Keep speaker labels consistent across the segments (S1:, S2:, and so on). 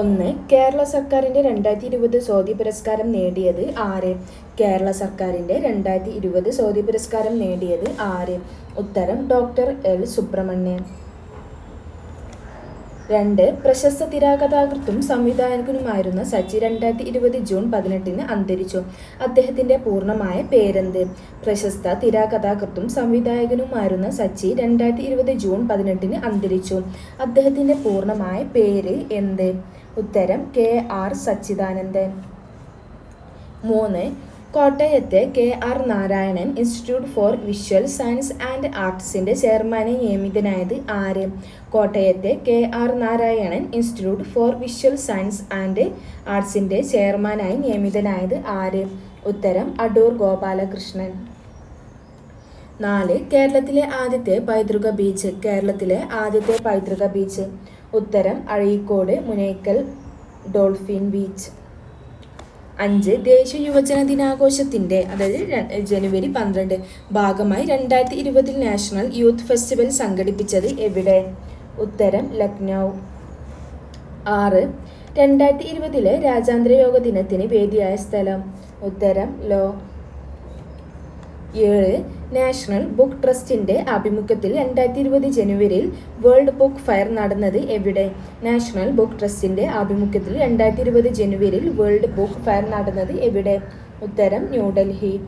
S1: ഒന്ന് കേരള സർക്കാരിന്റെ രണ്ടായിരത്തി ഇരുപത് സ്വാതി പുരസ്കാരം നേടിയത് ആര്? കേരള സർക്കാരിന്റെ രണ്ടായിരത്തി ഇരുപത് സ്വാതി പുരസ്കാരം നേടിയത് ആര്? ഉത്തരം ഡോക്ടർ എൽ. സുബ്രഹ്മണ്യൻ. രണ്ട് പ്രശസ്ത തിരാകഥാകൃത്തും സംവിധായകനുമായിരുന്ന സച്ചി രണ്ടായിരത്തി ഇരുപത് ജൂൺ പതിനെട്ടിന് അന്തരിച്ചു. അദ്ദേഹത്തിന്റെ പൂർണമായ പേരെന്ത്? പ്രശസ്ത തിരാകഥാകൃത്തും സംവിധായകനുമായിരുന്ന സച്ചി രണ്ടായിരത്തി ഇരുപത് ജൂൺ പതിനെട്ടിന് അന്തരിച്ചു. അദ്ദേഹത്തിന്റെ പൂർണമായ പേര് എന്ത്? ഉത്തരം കെ ആർ സച്ചിദാനന്ദൻ. മൂന്ന് കോട്ടയത്തെ K R Narayanan institute for visual science and ആർട്സിന്റെ ചെയർമാനെ നിയമിതനായത് ആര്? കോട്ടയത്തെ K R Narayanan institute for visual science and ആർട്സിന്റെ ചെയർമാനായി നിയമിതനായത് ആര്? ഉത്തരം അടൂർ ഗോപാലകൃഷ്ണൻ. നാല് കേരളത്തിലെ ആദ്യത്തെ പൈതൃക ബീച്ച്. കേരളത്തിലെ ആദ്യത്തെ പൈതൃക ബീച്ച്. ഉത്തരം അഴീക്കോട് മുനേക്കൽ ഡോൾഫിൻ ബീച്ച്. അഞ്ച് ദേശീയ യുവജന ദിനാഘോഷത്തിന്റെ അതായത് ജനുവരി പന്ത്രണ്ട് ഭാഗമായി രണ്ടായിരത്തി ഇരുപതിൽ നാഷണൽ യൂത്ത് ഫെസ്റ്റിവൽ സംഘടിപ്പിച്ചത് എവിടെ? ഉത്തരം ലക്നൗ. ആറ് രണ്ടായിരത്തി ഇരുപതിലെ രാജ്യാന്തര യോഗ ദിനത്തിന് വേദിയായ സ്ഥലം. ഉത്തരം ലോ. ഏഴ് നാഷണൽ ബുക്ക് ട്രസ്റ്റിന്റെ ആഭിമുഖ്യത്തിൽ രണ്ടായിരത്തി ഇരുപത് ജനുവരിയിൽ വേൾഡ് ബുക്ക് ഫയർ നടന്നത് എവിടെ? നാഷണൽ ബുക്ക് ട്രസ്റ്റിന്റെ ആഭിമുഖ്യത്തിൽ രണ്ടായിരത്തി ഇരുപത് ജനുവരിയിൽ വേൾഡ് ബുക്ക് ഫയർ നടന്നത് എവിടെ? ഉത്തരം ന്യൂഡൽഹി.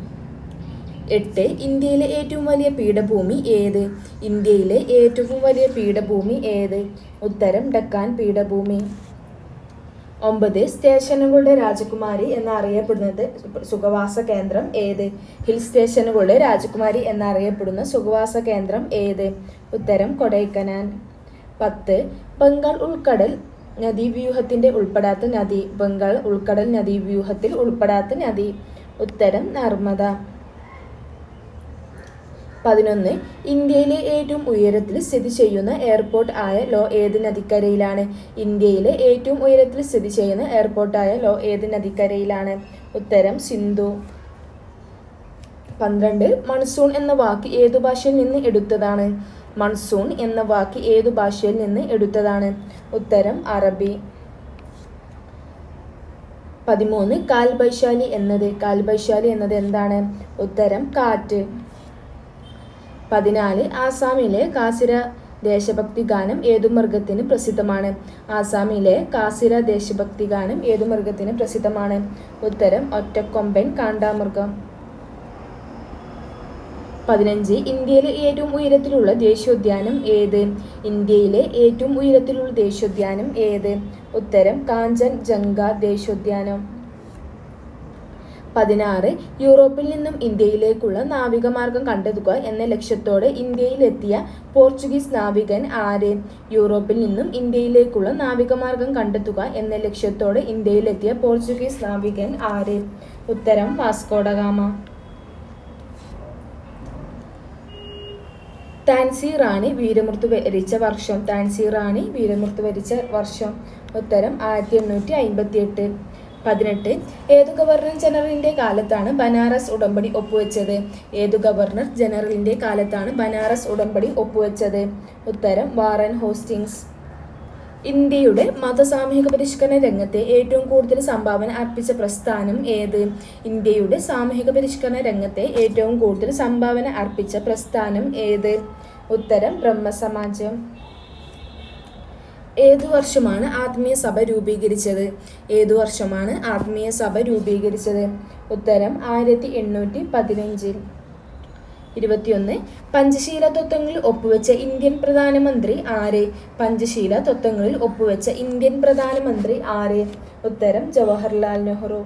S1: എട്ട്. ഇന്ത്യയിലെ ഏറ്റവും വലിയ പീഠഭൂമി ഏത്? ഇന്ത്യയിലെ ഏറ്റവും വലിയ പീഠഭൂമി ഏത്? ഉത്തരം ഡക്കാൻ പീഠഭൂമി. ഒമ്പത് സ്റ്റേഷനുകളുടെ രാജകുമാരി എന്നറിയപ്പെടുന്നത് സുഖവാസ കേന്ദ്രം ഏത്? ഹിൽ സ്റ്റേഷനുകളുടെ രാജകുമാരി എന്നറിയപ്പെടുന്ന സുഖവാസ കേന്ദ്രം ഏത്? ഉത്തരം കൊടൈക്കനാൽ. പത്ത് ബംഗാൾ ഉൾക്കടൽ നദീവ്യൂഹത്തിന്റെ ഉൾപ്പെടാത്ത നദി. ബംഗാൾ ഉൾക്കടൽ നദീവ്യൂഹത്തിൽ ഉൾപ്പെടാത്ത നദി. ഉത്തരം നർമ്മദ. പതിനൊന്ന്. ഇന്ത്യയിലെ ഏറ്റവും ഉയരത്തിൽ സ്ഥിതി ചെയ്യുന്ന എയർപോർട്ട് ആയ ലോ ഏത് നദിക്കരയിലാണ്? ഇന്ത്യയിലെ ഏറ്റവും ഉയരത്തിൽ സ്ഥിതി ചെയ്യുന്ന എയർപോർട്ടായ ലോ ഏത് നദിക്കരയിലാണ്? ഉത്തരം സിന്ധു. പന്ത്രണ്ട്. മൺസൂൺ എന്ന വാക്ക് ഏതു ഭാഷയിൽ നിന്ന് എടുത്തതാണ്? മൺസൂൺ എന്ന വാക്ക് ഏതു ഭാഷയിൽ നിന്ന് എടുത്തതാണ്? ഉത്തരം അറബി. പതിമൂന്ന്. കാൽബൈശാലി എന്നത്. കാൽബൈശാലി എന്നത് എന്താണ്? ഉത്തരം കാറ്റ്. പതിനാല് ആസാമിലെ കാസിര ദേശഭക്തി ഗാനം ഏതു മൃഗത്തിന് പ്രസിദ്ധമാണ്. ആസാമിലെ കാസിര ദേശഭക്തി ഗാനം ഏതു മൃഗത്തിന് പ്രസിദ്ധമാണ്. ഉത്തരം ഒറ്റക്കൊമ്പൻ കാണ്ടാമൃഗം. പതിനഞ്ച് ഇന്ത്യയിലെ ഏറ്റവും ഉയരത്തിലുള്ള ദേശീയോദ്യാനം ഏത്? ഇന്ത്യയിലെ ഏറ്റവും ഉയരത്തിലുള്ള ദേശീയോദ്യാനം ഏത്? ഉത്തരം കാഞ്ചൻ ജംഗ ദേശീയോദ്യാനം. പതിനാറ് യൂറോപ്പിൽ നിന്നും ഇന്ത്യയിലേക്കുള്ള നാവികമാർഗം കണ്ടെത്തുക എന്ന ലക്ഷ്യത്തോടെ ഇന്ത്യയിലെത്തിയ പോർച്ചുഗീസ് നാവികൻ ആര്? യൂറോപ്പിൽ നിന്നും ഇന്ത്യയിലേക്കുള്ള നാവികമാർഗം കണ്ടെത്തുക എന്ന ലക്ഷ്യത്തോടെ ഇന്ത്യയിലെത്തിയ പോർച്ചുഗീസ് നാവികൻ ആര്? ഉത്തരം വാസ്കോഡഗാമ താൻസി റാണി വീരമൃത്യു വരിച്ച വർഷം. താൻസി റാണി വീരമൃത്യു വരിച്ച വർഷം. ഉത്തരം ആയിരത്തി എണ്ണൂറ്റി അമ്പത്തി എട്ട് പതിനെട്ട്. ഏതു ഗവർണർ ജനറലിന്റെ കാലത്താണ് ബനാറസ് ഉടമ്പടി ഒപ്പുവെച്ചത്? ഏതു ഗവർണർ ജനറലിന്റെ കാലത്താണ് ബനാറസ് ഉടമ്പടി ഒപ്പുവെച്ചത്? ഉത്തരം വാറൻ ഹോസ്റ്റിങ്സ്. ഇന്ത്യയുടെ മതസാമൂഹിക പരിഷ്കരണ രംഗത്തെ ഏറ്റവും കൂടുതൽ സംഭാവന അർപ്പിച്ച പ്രസ്ഥാനം ഏത്? ഇന്ത്യയുടെ സാമൂഹിക പരിഷ്കരണ രംഗത്തെ ഏറ്റവും കൂടുതൽ സംഭാവന അർപ്പിച്ച പ്രസ്ഥാനം ഏത്? ഉത്തരം ബ്രഹ്മസമാജം. ഏതു വർഷമാണ് ആത്മീയ സഭ രൂപീകരിച്ചത്? ഏതു വർഷമാണ് ആത്മീയ സഭ രൂപീകരിച്ചത്? ഉത്തരം ആയിരത്തി എണ്ണൂറ്റി പതിനഞ്ചിൽ ഇരുപത്തിയൊന്ന്. പഞ്ചശീല തത്വങ്ങളിൽ ഒപ്പുവെച്ച ഇന്ത്യൻ പ്രധാനമന്ത്രി ആര്? പഞ്ചശീല തത്വങ്ങളിൽ ഒപ്പുവെച്ച ഇന്ത്യൻ പ്രധാനമന്ത്രി ആര്? ഉത്തരം ജവഹർലാൽ നെഹ്റു.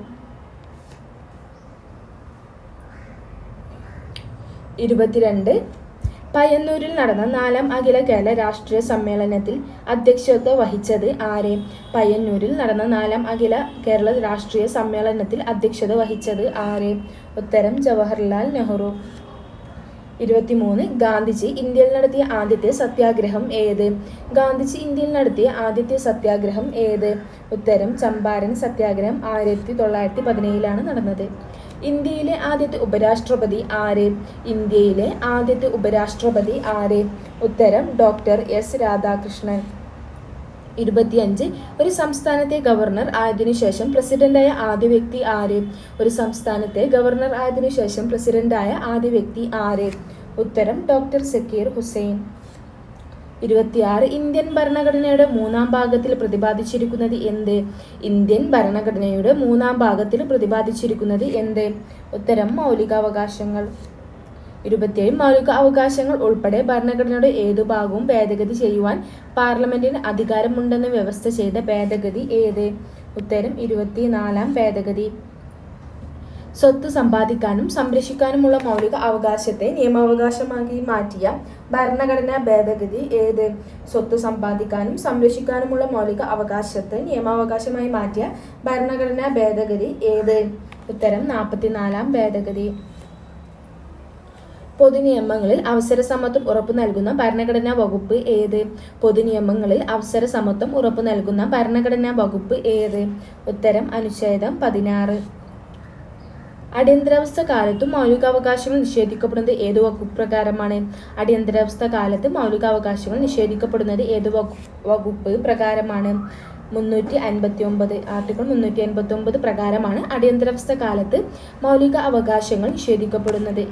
S1: ഇരുപത്തിരണ്ട്. പയ്യന്നൂരിൽ നടന്ന നാലാം അഖില കേരള രാഷ്ട്രീയ സമ്മേളനത്തിൽ അധ്യക്ഷത്വം വഹിച്ചത് ആരെ? പയ്യന്നൂരിൽ നടന്ന നാലാം അഖില കേരള രാഷ്ട്രീയ സമ്മേളനത്തിൽ അധ്യക്ഷത വഹിച്ചത് ആരെ? ഉത്തരം ജവഹർലാൽ നെഹ്റു. ഇരുപത്തിമൂന്ന് ഗാന്ധിജി ഇന്ത്യയിൽ നടത്തിയ ആദ്യത്തെ സത്യാഗ്രഹം ഏത്? ഗാന്ധിജി ഇന്ത്യയിൽ നടത്തിയ ആദ്യത്തെ സത്യാഗ്രഹം ഏത്? ഉത്തരം ചമ്പാരൻ സത്യാഗ്രഹം ആയിരത്തി തൊള്ളായിരത്തി പതിനേഴിലാണ് നടന്നത്. ഇന്ത്യയിലെ ആദ്യത്തെ ഉപരാഷ്ട്രപതി ആര്? ഇന്ത്യയിലെ ആദ്യത്തെ ഉപരാഷ്ട്രപതി ആര്? ഉത്തരം ഡോക്ടർ എസ് രാധാകൃഷ്ണൻ. ഇരുപത്തിയഞ്ച്. ഒരു സംസ്ഥാനത്തെ ഗവർണർ ആയതിനു ശേഷം പ്രസിഡന്റായ ആദ്യ വ്യക്തി ആര്? ഒരു സംസ്ഥാനത്തെ ഗവർണർ ആയതിനു ശേഷം പ്രസിഡന്റായ ആദ്യ വ്യക്തി ആര്? ഉത്തരം ഡോക്ടർ സക്കീർ ഹുസൈൻ. ഇരുപത്തിയാറ് ഇന്ത്യൻ ഭരണഘടനയുടെ മൂന്നാം ഭാഗത്തിൽ പ്രതിപാദിച്ചിരിക്കുന്നത് എന്ത്? ഇന്ത്യൻ ഭരണഘടനയുടെ മൂന്നാം ഭാഗത്തിൽ പ്രതിപാദിച്ചിരിക്കുന്നത് എന്ത്? ഉത്തരം മൗലികാവകാശങ്ങൾ. ഇരുപത്തിയേഴ് മൗലിക അവകാശങ്ങൾ ഉൾപ്പെടെ ഭരണഘടനയുടെ ഏതു ഭാഗവും ഭേദഗതി ചെയ്യുവാൻ പാർലമെന്റിന് അധികാരമുണ്ടെന്ന് വ്യവസ്ഥ ചെയ്ത ഭേദഗതി ഏത്? ഉത്തരം ഇരുപത്തിനാലാം ഭേദഗതി. സ്വത്ത് സമ്പാദിക്കാനും സംരക്ഷിക്കാനുമുള്ള മൗലിക അവകാശത്തെ നിയമാവകാശമാക്കി മാറ്റിയ ഭരണഘടനാ ഭേദഗതി ഏത്? സ്വത്ത് സമ്പാദിക്കാനും സംരക്ഷിക്കാനുമുള്ള മൗലിക അവകാശത്തെ നിയമാവകാശമായി മാറ്റിയ ഭരണഘടനാ ഭേദഗതി ഏത്? ഉത്തരം നാൽപ്പത്തിനാലാം ഭേദഗതി. പൊതുനിയമങ്ങളിൽ അവസര സമത്വം ഉറപ്പു നൽകുന്ന ഭരണഘടനാ വകുപ്പ് ഏത്? പൊതുനിയമങ്ങളിൽ അവസര സമത്വം ഉറപ്പു നൽകുന്ന ഭരണഘടനാ വകുപ്പ് ഏത്? ഉത്തരം അനുച്ഛേദം പതിനാറ്. അടിയന്തരാവസ്ഥ കാലത്തും മൗലികാവകാശങ്ങൾ നിഷേധിക്കപ്പെടുന്നത് ഏത് വകുപ്പ് പ്രകാരമാണ്? അടിയന്തരാവസ്ഥ കാലത്ത് മൗലികാവകാശങ്ങൾ നിഷേധിക്കപ്പെടുന്നത് ഏത് വകുപ്പ് പ്രകാരമാണ്? മുന്നൂറ്റി അൻപത്തി ഒമ്പത് ആർട്ടിക്കിൾ മുന്നൂറ്റി അൻപത്തി ഒമ്പത് പ്രകാരമാണ് അടിയന്തരാവസ്ഥ കാലത്ത് മൗലിക അവകാശങ്ങൾ നിഷേധിക്കപ്പെടുന്നത്.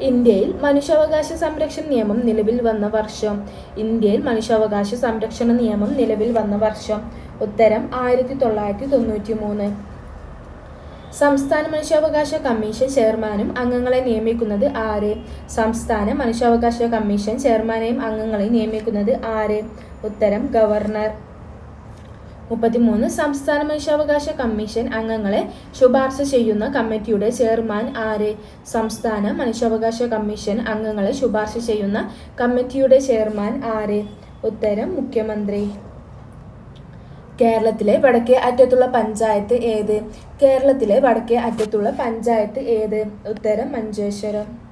S1: ഇന്ത്യയിൽ മനുഷ്യാവകാശ സംരക്ഷണ നിയമം നിലവിൽ വന്ന വർഷം. ഇന്ത്യയിൽ മനുഷ്യാവകാശ സംരക്ഷണ നിയമം നിലവിൽ വന്ന വർഷം. ഉത്തരം ആയിരത്തി തൊള്ളായിരത്തി തൊണ്ണൂറ്റി മൂന്ന് സംസ്ഥാന മനുഷ്യാവകാശ കമ്മീഷൻ ചെയർമാനും അംഗങ്ങളെ നിയമിക്കുന്നത് ആര്? സംസ്ഥാന മനുഷ്യാവകാശ കമ്മീഷൻ ചെയർമാനെയും അംഗങ്ങളെ നിയമിക്കുന്നത് ആര്? ഉത്തരം ഗവർണർ. മുപ്പത്തിമൂന്ന് സംസ്ഥാന മനുഷ്യാവകാശ കമ്മീഷൻ അംഗങ്ങളെ ശുപാർശ ചെയ്യുന്ന കമ്മിറ്റിയുടെ ചെയർമാൻ ആര്? സംസ്ഥാന മനുഷ്യാവകാശ കമ്മീഷൻ അംഗങ്ങളെ ശുപാർശ ചെയ്യുന്ന കമ്മിറ്റിയുടെ ചെയർമാൻ ആര്? ഉത്തരം മുഖ്യമന്ത്രി. കേരളത്തിലെ വടക്കേ അറ്റത്തുള്ള പഞ്ചായത്ത് ഏത്? കേരളത്തിലെ വടക്കേ അറ്റത്തുള്ള പഞ്ചായത്ത് ഏത്? ഉത്തരം മഞ്ചേശ്വരം.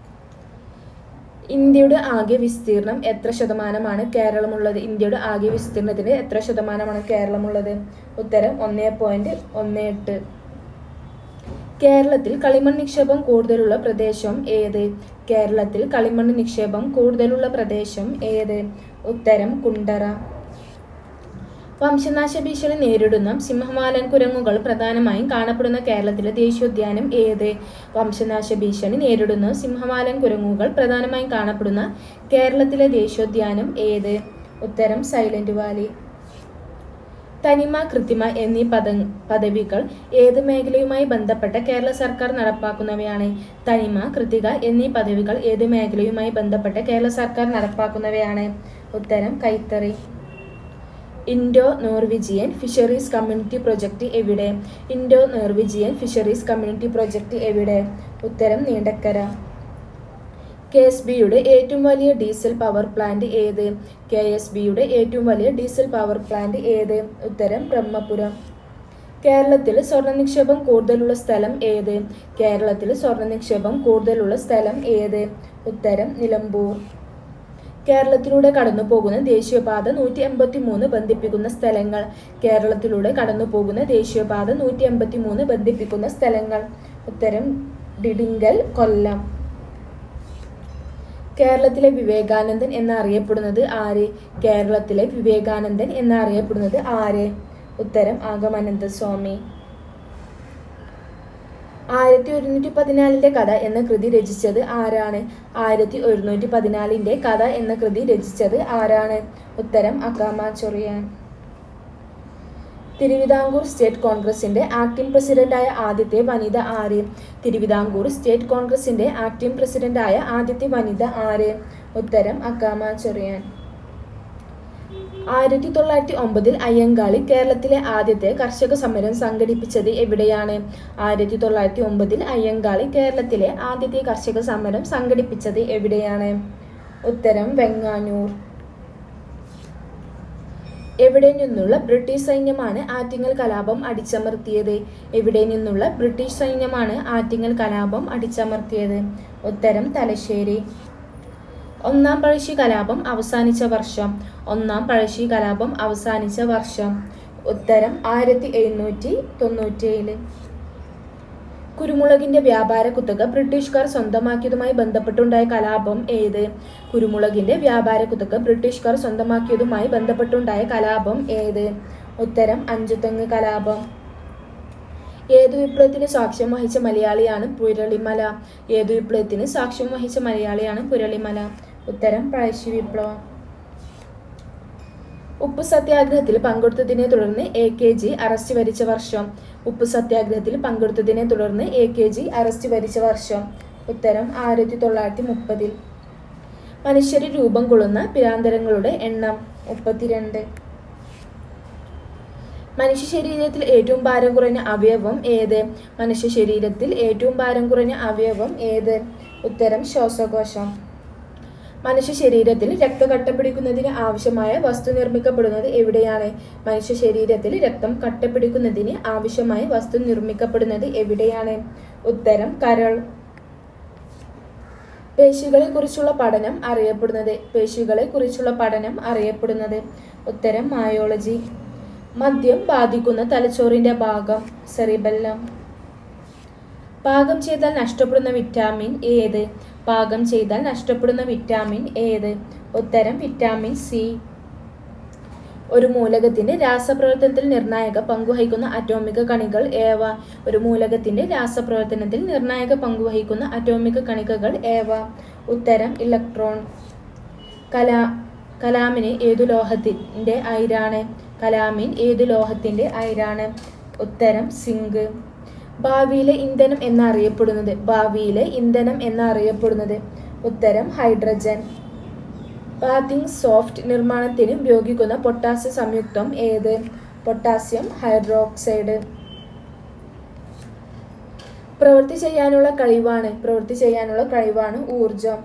S1: ഇന്ത്യയുടെ ആകെ വിസ്തീർണം എത്ര ശതമാനമാണ് കേരളമുള്ളത്? ഇന്ത്യയുടെ ആകെ വിസ്തീർണത്തിന് എത്ര ശതമാനമാണ് കേരളമുള്ളത്? ഉത്തരം ഒന്നേ പോയിന്റ് ഒന്ന് എട്ട്. കേരളത്തിൽ കളിമൺ നിക്ഷേപം കൂടുതലുള്ള പ്രദേശം ഏത്? കേരളത്തിൽ കളിമൺ നിക്ഷേപം കൂടുതലുള്ള പ്രദേശം ഏത്? ഉത്തരം കുണ്ടറ. വംശനാശ ഭീഷണി നേരിടുന്ന. സിംഹമാലൻ കുരങ്ങുകൾ പ്രധാനമായും കാണപ്പെടുന്ന കേരളത്തിലെ ദേശീയോദ്യാനം ഏത്? വംശനാശ ഭീഷണി നേരിടുന്ന. സിംഹമാലൻ കുരങ്ങുകൾ പ്രധാനമായും കാണപ്പെടുന്ന കേരളത്തിലെ ദേശീയോദ്യാനം ഏത്? ഉത്തരം സൈലന്റ് വാലി. തനിമ കൃത്രിമ എന്നീ പദ പദവികൾ ഏത് മേഖലയുമായി ബന്ധപ്പെട്ട കേരള സർക്കാർ നടപ്പാക്കുന്നവയാണ്? തനിമ കൃതിക എന്നീ പദവികൾ ഏത് മേഖലയുമായി ബന്ധപ്പെട്ട കേരള സർക്കാർ നടപ്പാക്കുന്നവയാണ്? ഉത്തരം കൈത്തറി. Indo Norwegian fisheries community project എവിടെ? Indo Norwegian fisheries community project എവിടെ? ഉത്തരം നീണ്ടക്കര. കെ എസ് ബിയുടെ ഏറ്റവും വലിയ ഡീസൽ പവർ പ്ലാന്റ് ഏത്? കെ എസ് ബിയുടെ ഏറ്റവും വലിയ ഡീസൽ പവർ പ്ലാന്റ് ഏത്? ഉത്തരം ബ്രഹ്മപുരം. കേരളത്തിൽ സ്വർണ നിക്ഷേപം കൂടുതലുള്ള സ്ഥലം ഏത്? കേരളത്തിൽ സ്വർണ നിക്ഷേപം കൂടുതലുള്ള സ്ഥലം ഏത്? ഉത്തരം നിലമ്പൂർ. കേരളത്തിലൂടെ കടന്നു പോകുന്ന ദേശീയപാത നൂറ്റി എൺപത്തി മൂന്ന് ബന്ധിപ്പിക്കുന്ന സ്ഥലങ്ങൾ. കേരളത്തിലൂടെ കടന്നു പോകുന്ന ദേശീയപാത നൂറ്റി എൺപത്തി മൂന്ന് ബന്ധിപ്പിക്കുന്ന സ്ഥലങ്ങൾ. ഉത്തരം ഡിഡിങ്കൽ കൊല്ലം. കേരളത്തിലെ വിവേകാനന്ദൻ എന്നറിയപ്പെടുന്നത് ആര്? കേരളത്തിലെ വിവേകാനന്ദൻ എന്നറിയപ്പെടുന്നത് ആര്? ഉത്തരം ആഗമാനന്ദ സ്വാമി ആയിരത്തി ഒരുന്നൂറ്റി പതിനാലിന്റെ കഥ എന്ന കൃതി രചിച്ചത് ആരാണ്? ആയിരത്തി ഒരുന്നൂറ്റി പതിനാലിന്റെ കഥ എന്ന കൃതി രചിച്ചത് ആരാണ്? ഉത്തരം അക്കാമ ചൊറിയാൻ. തിരുവിതാംകൂർ സ്റ്റേറ്റ് കോൺഗ്രസിന്റെ ആക്ടിംഗ് പ്രസിഡന്റായ ആദ്യത്തെ വനിത ആര്? തിരുവിതാംകൂർ സ്റ്റേറ്റ് കോൺഗ്രസിന്റെ ആക്ടിംഗ് പ്രസിഡന്റായ ആദ്യത്തെ വനിത ആര്? ഉത്തരം അക്കാമ ചൊറിയാൻ. ആയിരത്തി തൊള്ളായിരത്തി ഒമ്പതിൽ അയ്യങ്കാളി കേരളത്തിലെ ആദ്യത്തെ കർഷക സമരം സംഘടിപ്പിച്ചത് എവിടെയാണ്? ആയിരത്തി തൊള്ളായിരത്തി ഒമ്പതിൽ അയ്യങ്കാളി കേരളത്തിലെ ആദ്യത്തെ കർഷക സമരം സംഘടിപ്പിച്ചത് എവിടെയാണ്? ഉത്തരം വെങ്ങാനൂർ. എവിടെ നിന്നുള്ള ബ്രിട്ടീഷ് സൈന്യമാണ് ആറ്റിങ്ങൽ കലാപം അടിച്ചമർത്തിയത്? എവിടെ നിന്നുള്ള ബ്രിട്ടീഷ് സൈന്യമാണ് ആറ്റിങ്ങൽ കലാപം അടിച്ചമർത്തിയത്? ഉത്തരം തലശ്ശേരി. ഒന്നാം പഴശ്ശി കലാപം അവസാനിച്ച വർഷം. ഒന്നാം പഴശ്ശി കലാപം അവസാനിച്ച വർഷം. ഉത്തരം ആയിരത്തി എഴുന്നൂറ്റി തൊണ്ണൂറ്റിയേഴ് കുരുമുളകിന്റെ വ്യാപാര കുത്തക ബ്രിട്ടീഷുകാർ സ്വന്തമാക്കിയതുമായി ബന്ധപ്പെട്ടുണ്ടായ കലാപം ഏത്? കുരുമുളകിന്റെ വ്യാപാര കുത്തക ബ്രിട്ടീഷുകാർ സ്വന്തമാക്കിയതുമായി ബന്ധപ്പെട്ടുണ്ടായ കലാപം ഏത്? ഉത്തരം അഞ്ചുതെങ്ങ് കലാപം. ഏതു വിപ്ലവത്തിന് സാക്ഷ്യം വഹിച്ച മലയാളിയാണ് പുരളിമല? ഏതു വിപ്ലവത്തിന് സാക്ഷ്യം വഹിച്ച മലയാളിയാണ് പുരളിമല? ഉത്തരം പഴശ്ശി വിപ്ലവം. ഉപ്പു സത്യാഗ്രഹത്തിൽ പങ്കെടുത്തതിനെ തുടർന്ന് എ കെ ജി അറസ്റ്റ് വരിച്ച വർഷം. ഉപ്പു സത്യാഗ്രഹത്തിൽ പങ്കെടുത്തതിനെ തുടർന്ന് എ കെ ജി അറസ്റ്റ് വരിച്ച വർഷം. ഉത്തരം ആയിരത്തി തൊള്ളായിരത്തി മുപ്പതിൽ മനുഷ്യര് രൂപം കൊള്ളുന്ന പിരാന്തരങ്ങളുടെ എണ്ണം മുപ്പത്തിരണ്ട്. മനുഷ്യ ശരീരത്തിൽ ഏറ്റവും ഭാരം കുറഞ്ഞ അവയവം ഏത്? മനുഷ്യ ശരീരത്തിൽ ഏറ്റവും ഭാരം കുറഞ്ഞ അവയവം ഏത്? ഉത്തരം ശ്വാസകോശം. മനുഷ്യ ശരീരത്തിൽ രക്തം കട്ടപിടിക്കുന്നതിന് ആവശ്യമായ വസ്തു നിർമ്മിക്കപ്പെടുന്നത് എവിടെയാണ്? മനുഷ്യ ശരീരത്തിൽ രക്തം കട്ടപിടിക്കുന്നതിന് ആവശ്യമായ വസ്തു നിർമ്മിക്കപ്പെടുന്നത് എവിടെയാണ്? ഉത്തരം കരൾ. പേശികളെ കുറിച്ചുള്ള പഠനം അറിയപ്പെടുന്നത് പേശികളെ കുറിച്ചുള്ള പഠനം അറിയപ്പെടുന്നത്. ഉത്തരം മയോളജി മദ്യം ബാധിക്കുന്ന തലച്ചോറിന്റെ ഭാഗം സെറിബെല്ലം പാകം ചെയ്താൽ നഷ്ടപ്പെടുന്ന വിറ്റാമിൻ ഏത്? പാകം ചെയ്താൽ നഷ്ടപ്പെടുന്ന വിറ്റാമിൻ ഏത്? ഉത്തരം വിറ്റാമിൻ സി ഒരു മൂലകത്തിന്റെ രാസപ്രവർത്തനത്തിൽ നിർണായക പങ്കുവഹിക്കുന്ന അറ്റോമിക കണികൾ ഏവ? ഒരു മൂലകത്തിന്റെ രാസപ്രവർത്തനത്തിൽ നിർണായക പങ്കുവഹിക്കുന്ന അറ്റോമിക കണികകൾ ഏവ? ഉത്തരം ഇലക്ട്രോൺ കലാ കലാമിന് ഏതു ലോഹത്തിന്റെ അയിരാണ്? കലാമിൻ ഏതു ലോഹത്തിന്റെ അയിരാണ്? ഉത്തരം സിങ്ക് ഭാവിയിലെ ഇന്ധനം എന്നറിയപ്പെടുന്നത്. ഭാവിയിലെ ഇന്ധനം എന്നറിയപ്പെടുന്നത്. ഉത്തരം ഹൈഡ്രജൻ. ബാത്തിങ് സോഫ്റ്റ് നിർമ്മാണത്തിന് ഉപയോഗിക്കുന്ന പൊട്ടാസ്യ സംയുക്തം ഏത്? Potassium hydroxide. പ്രവൃത്തി ചെയ്യാനുള്ള കഴിവാണ്. പ്രവൃത്തി ചെയ്യാനുള്ള കഴിവാണ് ഊർജം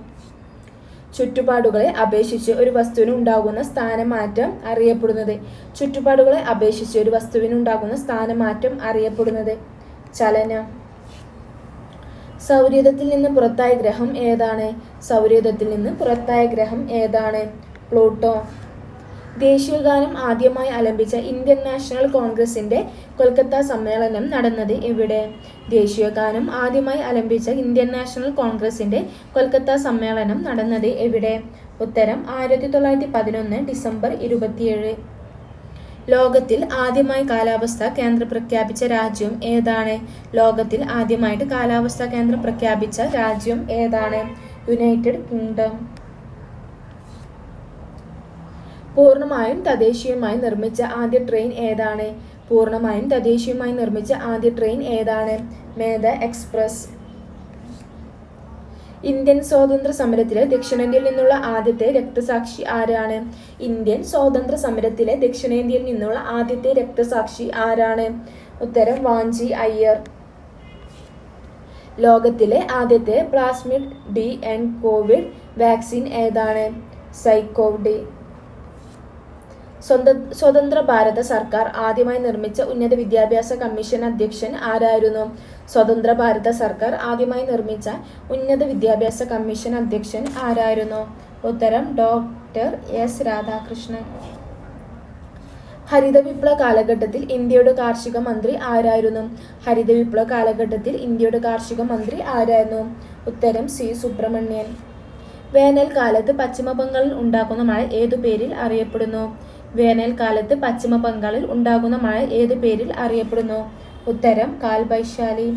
S1: ചുറ്റുപാടുകളെ അപേക്ഷിച്ച് ഒരു വസ്തുവിന് ഉണ്ടാകുന്ന സ്ഥാനമാറ്റം അറിയപ്പെടുന്നത്. ചുറ്റുപാടുകളെ അപേക്ഷിച്ച് ഒരു വസ്തുവിന് ഉണ്ടാകുന്ന സ്ഥാനമാറ്റം അറിയപ്പെടുന്നത്. ചലനം. സൗരയുധത്തിൽ നിന്ന് പുറത്തായ ഗ്രഹം ഏതാണ്? സൗരയുധത്തിൽ നിന്ന് പുറത്തായ ഗ്രഹം ഏതാണ്? പ്ലൂട്ടോ. ദേശീയഗാനം ആദ്യമായി ആലംബിച്ച ഇന്ത്യൻ നാഷണൽ കോൺഗ്രസിന്റെ കൊൽക്കത്ത സമ്മേളനം നടന്നത് എവിടെ? ദേശീയഗാനം ആദ്യമായി ആലംബിച്ച ഇന്ത്യൻ നാഷണൽ കോൺഗ്രസിന്റെ കൊൽക്കത്ത സമ്മേളനം നടന്നത് എവിടെ? ഉത്തരം ആയിരത്തി തൊള്ളായിരത്തി പതിനൊന്ന് ഡിസംബർ ഇരുപത്തിയേഴ്. ലോകത്തിൽ ആദ്യമായി കാലാവസ്ഥ കേന്ദ്രം പ്രഖ്യാപിച്ച രാജ്യം ഏതാണ്? ലോകത്തിൽ ആദ്യമായിട്ട് കാലാവസ്ഥ കേന്ദ്രം പ്രഖ്യാപിച്ച രാജ്യം ഏതാണ്? United Kingdom. പൂർണമായും തദ്ദേശീയമായി നിർമ്മിച്ച ആദ്യ ട്രെയിൻ ഏതാണ്? പൂർണമായും തദ്ദേശീയമായി നിർമ്മിച്ച ആദ്യ ട്രെയിൻ ഏതാണ്? മേധ എക്സ്പ്രസ്. ഇന്ത്യൻ സ്വാതന്ത്ര്യ സമരത്തിലെ ദക്ഷിണേന്ത്യയിൽ നിന്നുള്ള ആദ്യത്തെ രക്തസാക്ഷി ആരാണ്? ഇന്ത്യൻ സ്വാതന്ത്ര്യ സമരത്തിലെ ദക്ഷിണേന്ത്യയിൽ നിന്നുള്ള ആദ്യത്തെ രക്തസാക്ഷി ആരാണ്? ഉത്തരം വാഞ്ചി അയ്യർ. ലോകത്തിലെ ആദ്യത്തെ plasmid D N Covid vaccine ഏതാണ്? സൈക്കോവ് ഡി സ്വന്ത സ്വതന്ത്ര ഭാരത സർക്കാർ ആദ്യമായി നിർമ്മിച്ച ഉന്നത വിദ്യാഭ്യാസ കമ്മീഷൻ അധ്യക്ഷൻ ആരായിരുന്നു? സ്വതന്ത്ര ഭാരത സർക്കാർ ആദ്യമായി നിർമ്മിച്ച ഉന്നത വിദ്യാഭ്യാസ കമ്മീഷൻ അധ്യക്ഷൻ ആരായിരുന്നു? ഉത്തരം ഡോക്ടർ എസ് രാധാകൃഷ്ണൻ. ഹരിത വിപ്ലവ കാലഘട്ടത്തിൽ ഇന്ത്യയുടെ കാർഷിക മന്ത്രി ആരായിരുന്നു? ഹരിത വിപ്ലവ കാലഘട്ടത്തിൽ ഇന്ത്യയുടെ കാർഷിക മന്ത്രി ആരായിരുന്നു? ഉത്തരം സി സുബ്രഹ്മണ്യൻ. വേനൽക്കാലത്ത് പശ്ചിമ ബംഗാളിൽ ഉണ്ടാക്കുന്ന മഴ ഏതു പേരിൽ അറിയപ്പെടുന്നു? വേനൽക്കാലത്ത് പശ്ചിമ ബംഗാളിൽ ഉണ്ടാകുന്ന മഴ ഏതു പേരിൽ അറിയപ്പെടുന്നു? ഉത്തരം കാൽബൈശാലി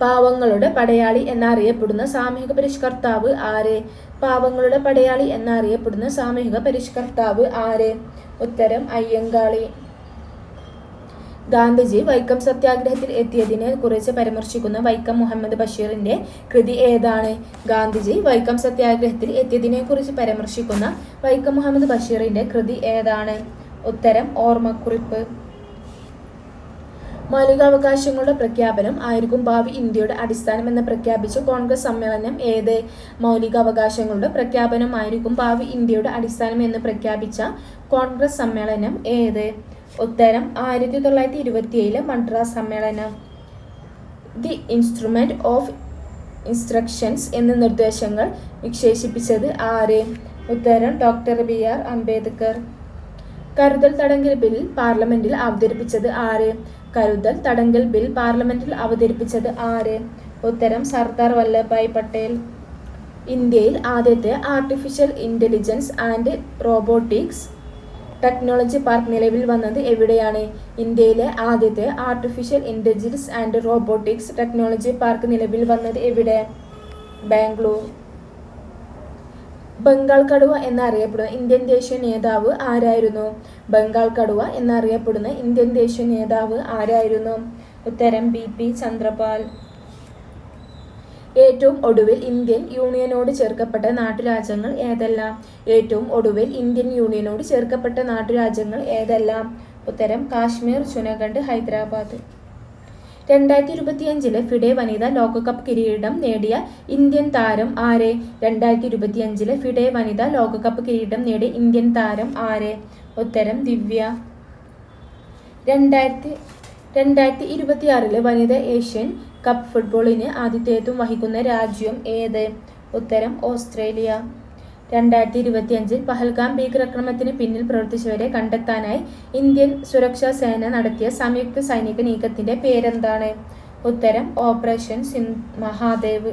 S1: പാവങ്ങളുടെ പടയാളി എന്നറിയപ്പെടുന്ന സാമൂഹിക പരിഷ്കർത്താവ് ആര്? പാവങ്ങളുടെ പടയാളി എന്നറിയപ്പെടുന്ന സാമൂഹിക പരിഷ്കർത്താവ് ആര്? ഉത്തരം അയ്യങ്കാളി. ഗാന്ധിജി വൈക്കം സത്യാഗ്രഹത്തിൽ എത്തിയതിനെ കുറിച്ച് പരാമർശിക്കുന്ന വൈക്കം മുഹമ്മദ് ബഷീറിന്റെ കൃതി ഏതാണ്? ഗാന്ധിജി വൈക്കം സത്യാഗ്രഹത്തിൽ എത്തിയതിനെ കുറിച്ച് പരാമർശിക്കുന്ന വൈക്കം മുഹമ്മദ് ബഷീറിന്റെ കൃതി ഏതാണ്? ഉത്തരം ഓർമ്മക്കുറിപ്പ്. മൗലികാവകാശങ്ങളുടെ പ്രഖ്യാപനം ആയിരിക്കും ഭാവി ഇന്ത്യയുടെ അടിസ്ഥാനമെന്ന് പ്രഖ്യാപിച്ച കോൺഗ്രസ് സമ്മേളനം. ഏത് മൗലികാവകാശങ്ങളുടെ പ്രഖ്യാപനമായിരിക്കും ഭാവി ഇന്ത്യയുടെ അടിസ്ഥാനം എന്ന് പ്രഖ്യാപിച്ച കോൺഗ്രസ് സമ്മേളനം. ഏത്? ഉത്തരം ആയിരത്തി തൊള്ളായിരത്തി ഇരുപത്തിയേഴിലെ മദ്രാസ് സമ്മേളനം. ദി ഇൻസ്ട്രുമെന്റ് ഓഫ് ഇൻസ്ട്രക്ഷൻസ് എന്ന നിർദ്ദേശങ്ങൾ വിശേഷിപ്പിച്ചത് ആര്? ഉത്തരം ഡോക്ടർ ബി ആർ അംബേദ്കർ. കരുതൽ തടങ്കൽ ബിൽ പാർലമെന്റിൽ അവതരിപ്പിച്ചത് ആര്? കരുതൽ തടങ്കൽ ബിൽ പാർലമെന്റിൽ അവതരിപ്പിച്ചത് ആര്? ഉത്തരം സർദാർ വല്ലഭായ് പട്ടേൽ. ഇന്ത്യയിൽ ആദ്യത്തെ artificial intelligence and robotics technology park നിലവിൽ വന്നത് എവിടെയാണ്? ഇന്ത്യയിലെ ആദ്യത്തെ artificial intelligence and robotics technology park നിലവിൽ വന്നത് എവിടെ? ബാംഗ്ലൂർ. ബംഗാൾ കടുവ എന്നറിയപ്പെടുന്ന ഇന്ത്യൻ ദേശീയ നേതാവ് ആരായിരുന്നു? ബംഗാൾ കടുവ എന്നറിയപ്പെടുന്ന ഇന്ത്യൻ ദേശീയ നേതാവ് ആരായിരുന്നു? ഉത്തരം ബി പി ചന്ദ്രപാൽ. ഏറ്റവും ഒടുവിൽ ഇന്ത്യൻ യൂണിയനോട് ചേർക്കപ്പെട്ട നാട്ടുരാജ്യങ്ങൾ ഏതെല്ലാം? ഏറ്റവും ഒടുവിൽ ഇന്ത്യൻ യൂണിയനോട് ചേർക്കപ്പെട്ട നാട്ടുരാജ്യങ്ങൾ ഏതെല്ലാം? ഉത്തരം കാശ്മീർ ചുനഗഡ് ഹൈദരാബാദ്. രണ്ടായിരത്തി ഇരുപത്തിയഞ്ചിലെ ഫിഡെ വനിതാ ലോകകപ്പ് കിരീടം നേടിയ ഇന്ത്യൻ താരം ആരെ? രണ്ടായിരത്തി ഇരുപത്തിയഞ്ചിലെ ഫിഡെ വനിതാ ലോകകപ്പ് കിരീടം നേടിയ ഇന്ത്യൻ താരം ആരെ? ഉത്തരം ദിവ്യ. രണ്ടായിരത്തി രണ്ടായിരത്തി ഇരുപത്തിയാറിലെ വനിതാ ഏഷ്യൻ കപ്പ് ഫുട്ബോളിന് ആതിഥേയത്വം വഹിക്കുന്ന രാജ്യം ഏത്? ഉത്തരം ഓസ്ട്രേലിയ. രണ്ടായിരത്തി ഇരുപത്തിയഞ്ചിൽ പഹൽഗാം ഭീകരാക്രമണത്തിന് പിന്നിൽ പ്രവർത്തിച്ചവരെ കണ്ടെത്താനായി ഇന്ത്യൻ സുരക്ഷാ സേന നടത്തിയ സംയുക്ത സൈനിക നീക്കത്തിന്റെ പേരെന്താണ്? ഉത്തരം ഓപ്പറേഷൻ സിൻ മഹാദേവ്.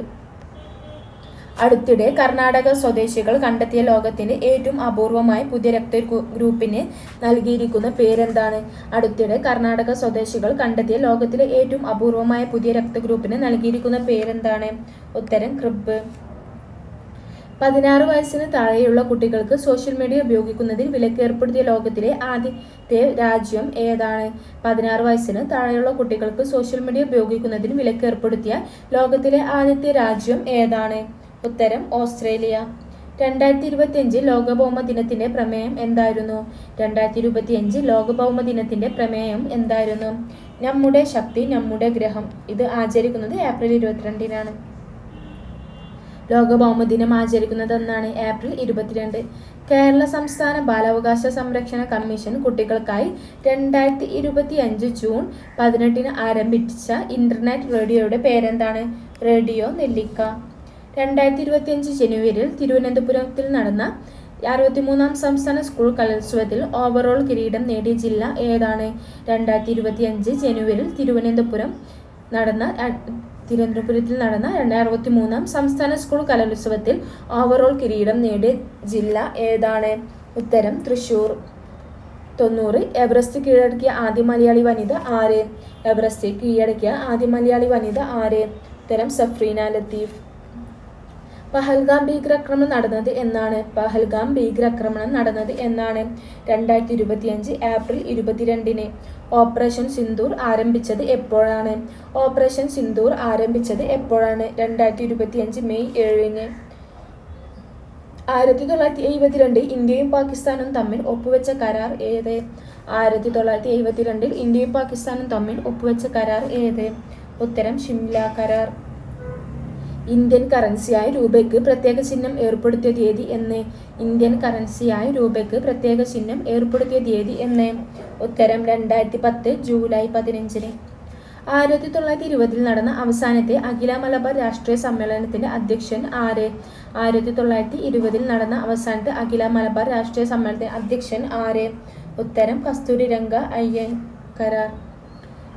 S1: അടുത്തിടെ കർണാടക സ്വദേശികൾ കണ്ടെത്തിയ ലോകത്തിന്റെ ഏറ്റവും അപൂർവമായ പുതിയ രക്ത ഗ്രൂ- ഗ്രൂപ്പിന് നൽകിയിരിക്കുന്ന പേരെന്താണ്? അടുത്തിടെ കർണാടക സ്വദേശികൾ കണ്ടെത്തിയ ലോകത്തിലെ ഏറ്റവും അപൂർവമായ പുതിയ രക്തഗ്രൂപ്പിന് നൽകിയിരിക്കുന്ന പേരെന്താണ്? ഉത്തരം ക്രിബ് പതിനാറ് വയസ്സിന് താഴെയുള്ള കുട്ടികൾക്ക് സോഷ്യൽ മീഡിയ ഉപയോഗിക്കുന്നതിൽ വിലക്ക് ഏർപ്പെടുത്തിയ ലോകത്തിലെ ആദ്യത്തെ രാജ്യം ഏതാണ്? പതിനാറ് വയസ്സിന് താഴെയുള്ള കുട്ടികൾക്ക് സോഷ്യൽ മീഡിയ ഉപയോഗിക്കുന്നതിൽ വിലക്ക് ഏർപ്പെടുത്തിയ ലോകത്തിലെ ആദ്യത്തെ രാജ്യം ഏതാണ്? ഉത്തരം ഓസ്ട്രേലിയ. രണ്ടായിരത്തി ഇരുപത്തിയഞ്ച് ലോകഭൗമ ദിനത്തിന്റെ പ്രമേയം എന്തായിരുന്നു? രണ്ടായിരത്തി ഇരുപത്തിയഞ്ച് ലോകഭൗമ ദിനത്തിന്റെ പ്രമേയം എന്തായിരുന്നു? നമ്മുടെ ശക്തി നമ്മുടെ ഗ്രഹം. ഇത് ആചരിക്കുന്നത് ഏപ്രിൽ ഇരുപത്തിരണ്ടിനാണ്. ദിനം ആചരിക്കുന്നത് എന്നാണ് ഏപ്രിൽ ഇരുപത്തിരണ്ട്. കേരള സംസ്ഥാന ബാലാവകാശ സംരക്ഷണ കമ്മീഷൻ കുട്ടികൾക്കായി രണ്ടായിരത്തി ഇരുപത്തി അഞ്ച് ജൂൺ പതിനെട്ടിന് ആരംഭിച്ച ഇന്റർനെറ്റ് റേഡിയോയുടെ പേരെന്താണ്? റേഡിയോ നെല്ലിക്ക. രണ്ടായിരത്തി ഇരുപത്തിയഞ്ച് ജനുവരിയിൽ തിരുവനന്തപുരത്തിൽ നടന്ന അറുപത്തിമൂന്നാം സംസ്ഥാന സ്കൂൾ കലോത്സവത്തിൽ ഓവറോൾ കിരീടം നേടിയ ജില്ല ഏതാണ്? രണ്ടായിരത്തി ഇരുപത്തിയഞ്ച് ജനുവരിയിൽ തിരുവനന്തപുരം നടന്ന തിരുവനന്തപുരത്തിൽ നടന്ന രണ്ടായിരത്തി മൂന്നാം സംസ്ഥാന സ്കൂൾ കലോത്സവത്തിൽ ഓവറോൾ കിരീടം നേടിയ ജില്ല ഏതാണ്? ഉത്തരം തൃശൂർ. തൊണ്ണൂറ്. എവറസ്റ്റ് കീഴടക്കിയ ആദ്യ മലയാളി വനിത ആര്? എവറസ്റ്റ് കീഴടക്കിയ ആദ്യ മലയാളി വനിത ആര്? ഉത്തരം സഫ്രീന ലത്തീഫ്. പഹൽഗാം ഭീകരാക്രമണം നടന്നത് എന്നാണ്. പഹൽഗാം ഭീകരാക്രമണം നടന്നത് എന്നാണ് രണ്ടായിരത്തി ഇരുപത്തിയഞ്ച് ഏപ്രിൽ ഇരുപത്തിരണ്ടിന്. ഓപ്പറേഷൻ സിന്ദൂർ ആരംഭിച്ചത് എപ്പോഴാണ്? ഓപ്പറേഷൻ സിന്ദൂർ ആരംഭിച്ചത് എപ്പോഴാണ്? രണ്ടായിരത്തി ഇരുപത്തിയഞ്ച് മെയ് ഏഴിന്. ആയിരത്തി തൊള്ളായിരത്തി എഴുപത്തിരണ്ട് ഇന്ത്യയും പാകിസ്ഥാനും തമ്മിൽ ഒപ്പുവെച്ച കരാർ ഏത്? ആയിരത്തി തൊള്ളായിരത്തി എഴുപത്തിരണ്ടിൽ ഇന്ത്യയും പാകിസ്ഥാനും തമ്മിൽ ഒപ്പുവെച്ച കരാർ ഏത്? ഉത്തരം ഷിംല കരാർ. ഇന്ത്യൻ കറൻസിയായ രൂപയ്ക്ക് പ്രത്യേക ചിഹ്നം ഏർപ്പെടുത്തിയ തീയതി എന്ന്. ഇന്ത്യൻ കറൻസിയായ രൂപയ്ക്ക് പ്രത്യേക ചിഹ്നം ഏർപ്പെടുത്തിയ തീയതി എന്ന്. ഉത്തരം രണ്ടായിരത്തി പത്ത് ജൂലൈ പതിനഞ്ചിന്. ആയിരത്തി തൊള്ളായിരത്തി ഇരുപതിൽ നടന്ന അവസാനത്തെ അഖില മലബാർ രാഷ്ട്രീയ സമ്മേളനത്തിന്റെ അധ്യക്ഷൻ ആര്? ആയിരത്തി തൊള്ളായിരത്തി ഇരുപതിൽ നടന്ന അവസാനത്തെ അഖില മലബാർ രാഷ്ട്രീയ സമ്മേളനത്തിന്റെ അധ്യക്ഷൻ ആര്? ഉത്തരം കസ്തൂരി രംഗ അയ്യൻ. കരാർ.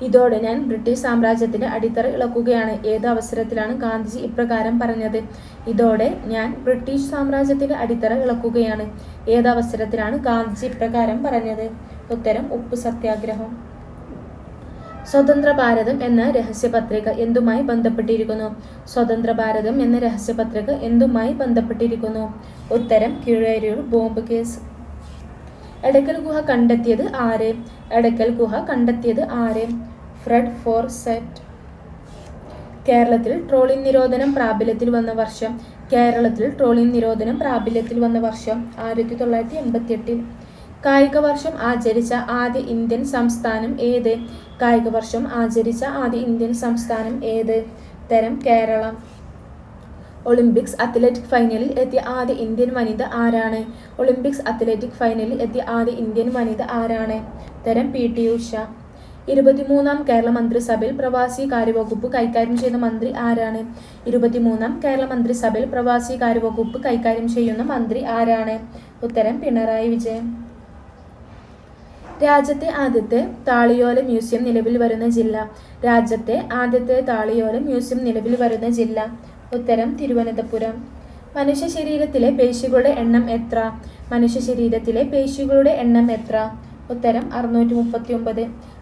S1: ഇതോടെ ഞാൻ ബ്രിട്ടീഷ് സാമ്രാജ്യത്തിന്റെ അടിത്തറ ഇളക്കുകയാണ്. ഏത് അവസരത്തിലാണ് ഗാന്ധിജി ഇപ്രകാരം പറഞ്ഞത്? ഇതോടെ ഞാൻ ബ്രിട്ടീഷ് സാമ്രാജ്യത്തിന്റെ അടിത്തറ ഇളക്കുകയാണ്. ഏത് അവസരത്തിലാണ് ഗാന്ധിജി ഇപ്രകാരം പറഞ്ഞത്? ഉത്തരം ഉപ്പ് സത്യാഗ്രഹം. സ്വതന്ത്ര ഭാരതം എന്ന രഹസ്യപത്രിക എന്തുമായി ബന്ധപ്പെട്ടിരിക്കുന്നു? സ്വതന്ത്ര ഭാരതം എന്ന രഹസ്യപത്രിക എന്തുമായി ബന്ധപ്പെട്ടിരിക്കുന്നു? ഉത്തരം കീഴേരൂർ ബോംബ് കേസ്. എടക്കൽ ഗുഹ കണ്ടെത്തിയത് ആര്? എടക്കൽ ഗുഹ കണ്ടെത്തിയത് ആര്? Fred Fawcett. കേരളത്തിൽ ട്രോളിംഗ് നിരോധനം പ്രാബല്യത്തിൽ വന്ന വർഷം. കേരളത്തിൽ ട്രോളിംഗ് നിരോധനം പ്രാബല്യത്തിൽ വന്ന വർഷം. ആയിരത്തി തൊള്ളായിരത്തി എൺപത്തി എട്ടിൽ കായിക വർഷം ആചരിച്ച ആദ്യ ഇന്ത്യൻ സംസ്ഥാനം ഏത്? കായിക വർഷം ആചരിച്ച ആദ്യ ഇന്ത്യൻ സംസ്ഥാനം ഏത്? തരം കേരളം. ഒളിമ്പിക്സ് അത്ലറ്റിക് ഫൈനലിൽ എത്തിയ ആദ്യ ഇന്ത്യൻ വനിത ആരാണ്? ഒളിമ്പിക്സ് അത്ലറ്റിക് ഫൈനലിൽ എത്തിയ ആദ്യ ഇന്ത്യൻ വനിത ആരാണ്? തരം പി ടി ഉഷ. ഇരുപത്തിമൂന്നാം കേരള മന്ത്രിസഭയിൽ പ്രവാസി കാര്യവകുപ്പ് കൈകാര്യം ചെയ്യുന്ന മന്ത്രി ആരാണ്? ഇരുപത്തിമൂന്നാം കേരള മന്ത്രിസഭയിൽ പ്രവാസി കാര്യവകുപ്പ് കൈകാര്യം ചെയ്യുന്ന മന്ത്രി ആരാണ്? ഉത്തരം പിണറായി വിജയൻ. രാജ്യത്തെ ആദ്യത്തെ താളിയോല മ്യൂസിയം നിലവിൽ വരുന്ന ജില്ല. രാജ്യത്തെ ആദ്യത്തെ താളിയോല മ്യൂസിയം നിലവിൽ വരുന്ന ജില്ല. ഉത്തരം തിരുവനന്തപുരം. മനുഷ്യ ശരീരത്തിലെ പേശികളുടെ എണ്ണം എത്ര? മനുഷ്യ ശരീരത്തിലെ പേശികളുടെ എണ്ണം എത്ര? ഉത്തരം അറുന്നൂറ്റി മുപ്പത്തി ഒമ്പത്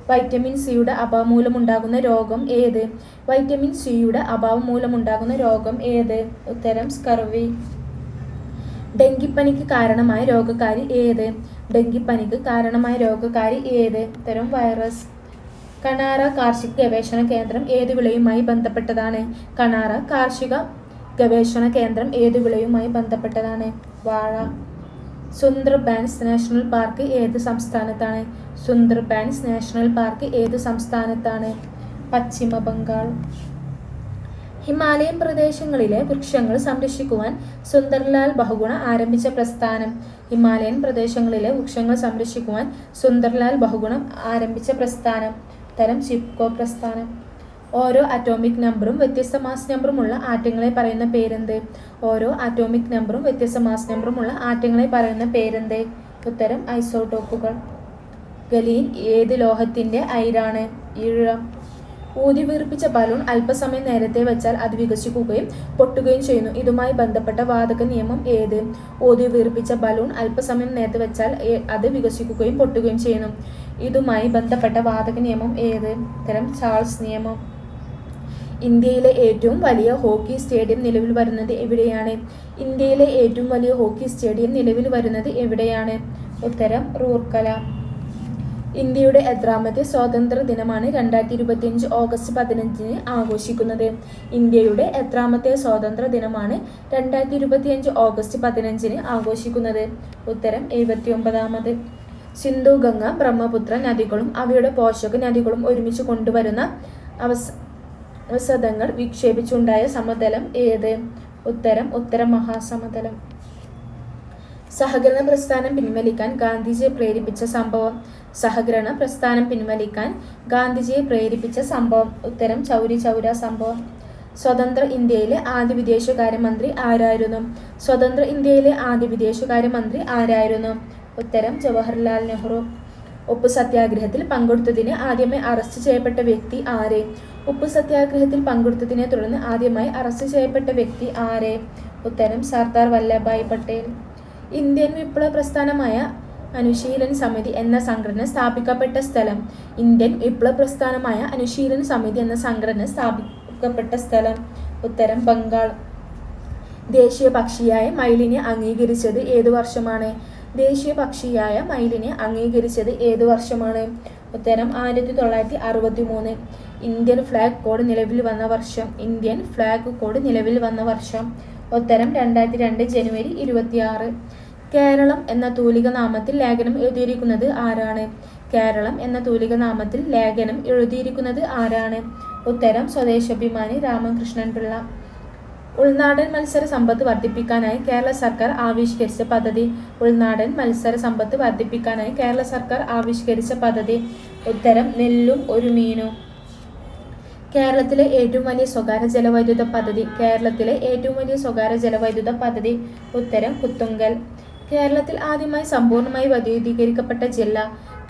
S1: വൈറ്റമിൻ സിയുടെ അഭാവം മൂലമുണ്ടാകുന്ന രോഗം ഏത്? വൈറ്റമിൻ സിയുടെ അഭാവം മൂലമുണ്ടാകുന്ന രോഗം ഏത്? ഉത്തരം സ്കർവി. ഡെങ്കിപ്പനിക്ക് കാരണമായ രോഗകാരി ഏത്? ഡെങ്കിപ്പനിക്ക് കാരണമായ രോഗകാരി ഏത്? ഉത്തരം വൈറസ്. കണാറ കാർഷിക ഗവേഷണ കേന്ദ്രം ഏത് വിളയുമായി ബന്ധപ്പെട്ടതാണ്? കണാറ കാർഷിക ഗവേഷണ കേന്ദ്രം ഏത് വിളയുമായി ബന്ധപ്പെട്ടതാണ്? വാഴ. സുന്ദർബാൻസ് നാഷണൽ പാർക്ക് ഏത് സംസ്ഥാനത്താണ്? സുന്ദർബാൻസ് നാഷണൽ പാർക്ക് ഏത് സംസ്ഥാനത്താണ്? പശ്ചിമ ബംഗാൾ. ഹിമാലയൻ പ്രദേശങ്ങളിലെ വൃക്ഷങ്ങൾ സംരക്ഷിക്കുവാൻ സുന്ദർലാൽ ബഹുഗുണ ആരംഭിച്ച പ്രസ്ഥാനം. ഹിമാലയൻ പ്രദേശങ്ങളിലെ വൃക്ഷങ്ങൾ സംരക്ഷിക്കുവാൻ സുന്ദർലാൽ ബഹുഗുണം ആരംഭിച്ച പ്രസ്ഥാനം. തരം ചിപ്കോ പ്രസ്ഥാനം. ഓരോ അറ്റോമിക് നമ്പറും വ്യത്യസ്ത മാസ് നമ്പറുമുള്ള ആറ്റങ്ങളെ പറയുന്ന പേരെന്ത്? ഓരോ അറ്റോമിക് നമ്പറും വ്യത്യസ്ത മാസ് നമ്പറുമുള്ള ആറ്റങ്ങളെ പറയുന്ന പേരെന്ത്? ഉത്തരം ഐസോടോപ്പുകൾ. ഗലീൻ ഏത് ലോഹത്തിന്റെ അയിരാണ്? ഈഴം. ഊതി വീർപ്പിച്ച ബലൂൺ അല്പസമയം നേരത്തെ വെച്ചാൽ അത് വികസിക്കുകയും പൊട്ടുകയും ചെയ്യുന്നു. ഇതുമായി ബന്ധപ്പെട്ട വാതക നിയമം ഏത്? ഊതി വീർപ്പിച്ച ബലൂൺ അല്പസമയം നേരത്തെ വെച്ചാൽ അത് വികസിക്കുകയും പൊട്ടുകയും ചെയ്യുന്നു. ഇതുമായി ബന്ധപ്പെട്ട വാതക നിയമം ഏത് തരം? ചാൾസ് നിയമം. ഇന്ത്യയിലെ ഏറ്റവും വലിയ ഹോക്കി സ്റ്റേഡിയം നിലവിൽ വരുന്നത് എവിടെയാണ്? ഇന്ത്യയിലെ ഏറ്റവും വലിയ ഹോക്കി സ്റ്റേഡിയം നിലവിൽ വരുന്നത് എവിടെയാണ്? ഉത്തരം റൂർക്കല. ഇന്ത്യയുടെ എത്രാമത്തെ സ്വാതന്ത്ര്യ ദിനമാണ് രണ്ടായിരത്തി ഇരുപത്തിയഞ്ച് ഓഗസ്റ്റ് പതിനഞ്ചിന് ആഘോഷിക്കുന്നത്. ഇന്ത്യയുടെ എത്രാമത്തെ സ്വാതന്ത്ര്യ ദിനമാണ് രണ്ടായിരത്തി ഇരുപത്തിയഞ്ച് ഓഗസ്റ്റ് പതിനഞ്ചിന് ആഘോഷിക്കുന്നത്. ഉത്തരം എഴുപത്തി ഒമ്പതാമത് സിന്ധു ഗംഗ ബ്രഹ്മപുത്ര നദികളും അവയുടെ പോഷക നദികളും ഒരുമിച്ച് കൊണ്ടുവരുന്ന അവസ അവസതങ്ങൾ വിക്ഷേപിച്ചുണ്ടായ സമതലം ഏത്? ഉത്തരം ഉത്തര മഹാസമതലം. സഹകരണ പ്രസ്ഥാനം പിൻവലിക്കാൻ ഗാന്ധിജിയെ പ്രേരിപ്പിച്ച സംഭവം. സഹകരണ പ്രസ്ഥാനം പിൻവലിക്കാൻ ഗാന്ധിജിയെ പ്രേരിപ്പിച്ച സംഭവം. ഉത്തരം ചൗരി ചൗര സംഭവം. സ്വതന്ത്ര ഇന്ത്യയിലെ ആദ്യ വിദേശകാര്യമന്ത്രി ആരായിരുന്നു? സ്വതന്ത്ര ഇന്ത്യയിലെ ആദ്യ വിദേശകാര്യമന്ത്രി ആരായിരുന്നു? ഉത്തരം ജവഹർലാൽ നെഹ്റു. ഉപ്പ് സത്യാഗ്രഹത്തിൽ പങ്കെടുത്തതിന് ആദ്യമേ അറസ്റ്റ് ചെയ്യപ്പെട്ട വ്യക്തി ആരെ? ഉപ്പ് സത്യാഗ്രഹത്തിൽ പങ്കെടുത്തതിനെ തുടർന്ന് ആദ്യമായി അറസ്റ്റ് ചെയ്യപ്പെട്ട വ്യക്തി ആരെ? ഉത്തരം സർദാർ വല്ലഭായ് പട്ടേൽ. ഇന്ത്യൻ വിപ്ലവ പ്രസ്ഥാനമായ അനുശീലൻ സമിതി എന്ന സംഘടന സ്ഥാപിക്കപ്പെട്ട സ്ഥലം. ഇന്ത്യൻ വിപ്ലവ പ്രസ്ഥാനമായ അനുശീലൻ സമിതി എന്ന സംഘടന സ്ഥാപിക്കപ്പെട്ട സ്ഥലം. ഉത്തരം ബംഗാൾ. ദേശീയ പക്ഷിയായ മയിലിനെ അംഗീകരിച്ചത് ഏതു വർഷമാണ്? ദേശീയ പക്ഷിയായ മയിലിനെ അംഗീകരിച്ചത് ഏത് വർഷമാണ്? ഉത്തരം ആയിരത്തി തൊള്ളായിരത്തി അറുപത്തി മൂന്ന് ഇന്ത്യൻ ഫ്ലാഗ് കോഡ് നിലവിൽ വന്ന വർഷം. ഇന്ത്യൻ ഫ്ലാഗ് കോഡ് നിലവിൽ വന്ന വർഷം. ഉത്തരം രണ്ടായിരത്തി രണ്ട് ജനുവരി ഇരുപത്തിയാറ്. കേരളം എന്ന തൂലിക നാമത്തിൽ ലേഖനം എഴുതിയിരിക്കുന്നത് ആരാണ്? കേരളം എന്ന തൂലിക നാമത്തിൽ ലേഖനം എഴുതിയിരിക്കുന്നത് ആരാണ്? ഉത്തരം സ്വദേശാഭിമാനി രാമകൃഷ്ണൻ പിള്ള ഉൾനാടൻ മത്സര സമ്പത്ത് വർദ്ധിപ്പിക്കാനായി കേരള സർക്കാർ ആവിഷ്കരിച്ച പദ്ധതി. ഉൾനാടൻ മത്സര സമ്പത്ത് വർദ്ധിപ്പിക്കാനായി കേരള സർക്കാർ ആവിഷ്കരിച്ച പദ്ധതി. ഉത്തരം നെല്ലും ഒരു മീനും. കേരളത്തിലെ ഏറ്റവും വലിയ സ്വകാര്യ ജലവൈദ്യുത പദ്ധതി. കേരളത്തിലെ ഏറ്റവും വലിയ സ്വകാര്യ ജലവൈദ്യുത പദ്ധതി. ഉത്തരം പുത്തുങ്കൽ. കേരളത്തിൽ ആദ്യമായി സമ്പൂർണമായി വൈദ്യുതീകരിക്കപ്പെട്ട ജില്ല.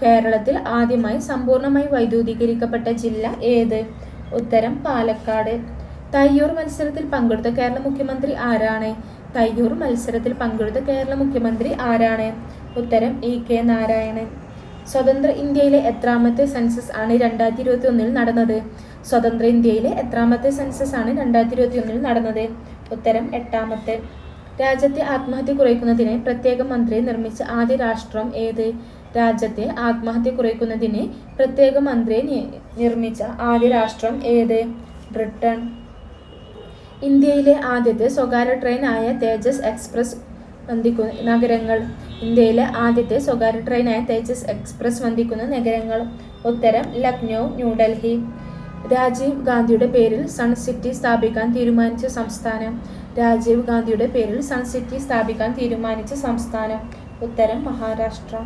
S1: കേരളത്തിൽ ആദ്യമായി സമ്പൂർണമായി വൈദ്യുതീകരിക്കപ്പെട്ട ജില്ല ഏത്? ഉത്തരം പാലക്കാട്. തയ്യൂർ മത്സരത്തിൽ പങ്കെടുത്ത കേരള മുഖ്യമന്ത്രി ആരാണ്? തയ്യൂർ മത്സരത്തിൽ പങ്കെടുത്ത കേരള മുഖ്യമന്ത്രി ആരാണ്? ഉത്തരം ഇ കെ നാരായണൻ. സ്വതന്ത്ര ഇന്ത്യയിലെ എത്രാമത്തെ സെൻസസ് ആണ് രണ്ടായിരത്തി ഇരുപത്തി ഒന്നിൽ നടന്നത്. സ്വതന്ത്ര ഇന്ത്യയിലെ എത്രാമത്തെ സെൻസസ് ആണ് രണ്ടായിരത്തി ഇരുപത്തി ഒന്നിൽ നടന്നത്. ഉത്തരം എട്ടാമത്തെ. രാജ്യത്തെ ആത്മഹത്യ കുറയ്ക്കുന്നതിന് പ്രത്യേക മന്ത്രി നിർമ്മിച്ച ആദ്യ രാഷ്ട്രം ഏത്? രാജ്യത്തെ ആത്മഹത്യ കുറയ്ക്കുന്നതിന് പ്രത്യേക മന്ത്രി നിർമ്മിച്ച ആദ്യ രാഷ്ട്രം ഏത്? ബ്രിട്ടൻ. ഇന്ത്യയിലെ ആദ്യത്തെ സ്വകാര്യ ട്രെയിൻ ആയ തേജസ് എക്സ്പ്രസ് വന്ദിക്കുന്ന നഗരങ്ങൾ. ഇന്ത്യയിലെ ആദ്യത്തെ സ്വകാര്യ ട്രെയിനായ തേജസ് എക്സ്പ്രസ് വന്ദിക്കുന്ന നഗരങ്ങൾ. ഉത്തരം ലക്നൗ ന്യൂഡൽഹി. രാജീവ് ഗാന്ധിയുടെ പേരിൽ സൺ സിറ്റി സ്ഥാപിക്കാൻ തീരുമാനിച്ച സംസ്ഥാനം. രാജീവ് ഗാന്ധിയുടെ പേരിൽ സൺ സിറ്റി സ്ഥാപിക്കാൻ തീരുമാനിച്ച സംസ്ഥാനം. ഉത്തരം മഹാരാഷ്ട്ര.